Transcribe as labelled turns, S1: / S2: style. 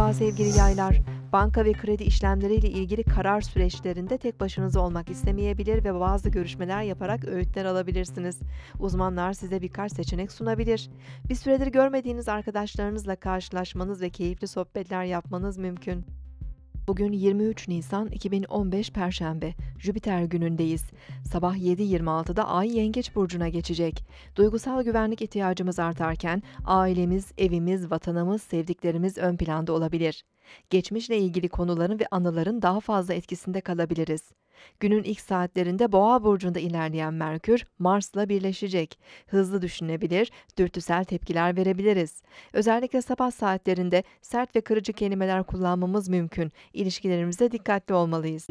S1: Merhaba sevgili yaylar. Banka ve kredi işlemleriyle ilgili karar süreçlerinde tek başınıza olmak istemeyebilir ve bazı görüşmeler yaparak öğütler alabilirsiniz. Uzmanlar size birkaç seçenek sunabilir. Bir süredir görmediğiniz arkadaşlarınızla karşılaşmanız ve keyifli sohbetler yapmanız mümkün. Bugün 23 Nisan 2015 Perşembe, Jüpiter günündeyiz. Sabah 7.26'da Ay Yengeç Burcu'na geçecek. Duygusal güvenlik ihtiyacımız artarken, ailemiz, evimiz, vatanımız, sevdiklerimiz ön planda olabilir. Geçmişle ilgili konuların ve anıların daha fazla etkisinde kalabiliriz. Günün ilk saatlerinde Boğa burcunda ilerleyen Merkür, Mars'la birleşecek. Hızlı düşünebilir, dürtüsel tepkiler verebiliriz. Özellikle sabah saatlerinde sert ve kırıcı kelimeler kullanmamız mümkün. İlişkilerimizde dikkatli olmalıyız.